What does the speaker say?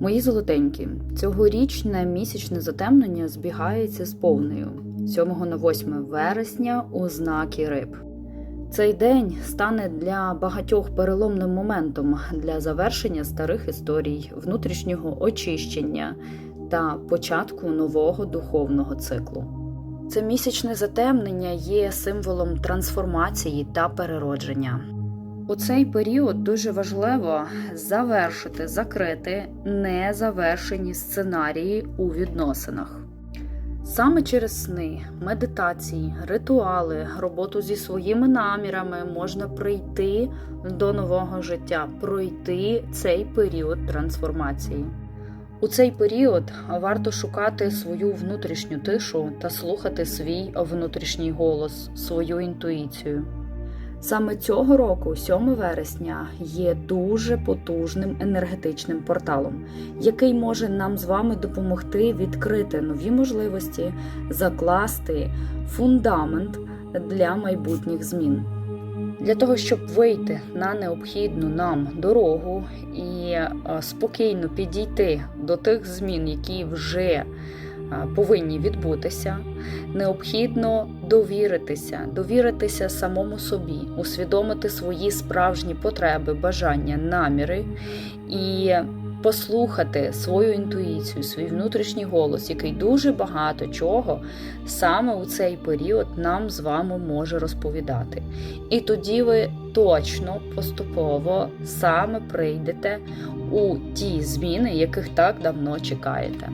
Мої золотенькі, цьогорічне місячне затемнення збігається з повнею 7 на 8 вересня у знаки риб. Цей день стане для багатьох переломним моментом для завершення старих історій, внутрішнього очищення та початку нового духовного циклу. Це місячне затемнення є символом трансформації та переродження. У цей період дуже важливо завершити, закрити незавершені сценарії у відносинах. Саме через сни, медитації, ритуали, роботу зі своїми намірами можна прийти до нового життя, пройти цей період трансформації. У цей період варто шукати свою внутрішню тишу та слухати свій внутрішній голос, свою інтуїцію. Саме цього року, 7 вересня, є дуже потужним енергетичним порталом, який може нам з вами допомогти відкрити нові можливості, закласти фундамент для майбутніх змін. Для того, щоб вийти на необхідну нам дорогу і е, спокійно підійти до тих змін, які вже повинні відбутися, необхідно довіритися, довіритися самому собі, усвідомити свої справжні потреби, бажання, наміри і послухати свою інтуїцію, свій внутрішній голос, який дуже багато чого саме у цей період нам з вами може розповідати. І тоді ви точно поступово саме прийдете у ті зміни, яких так давно чекаєте.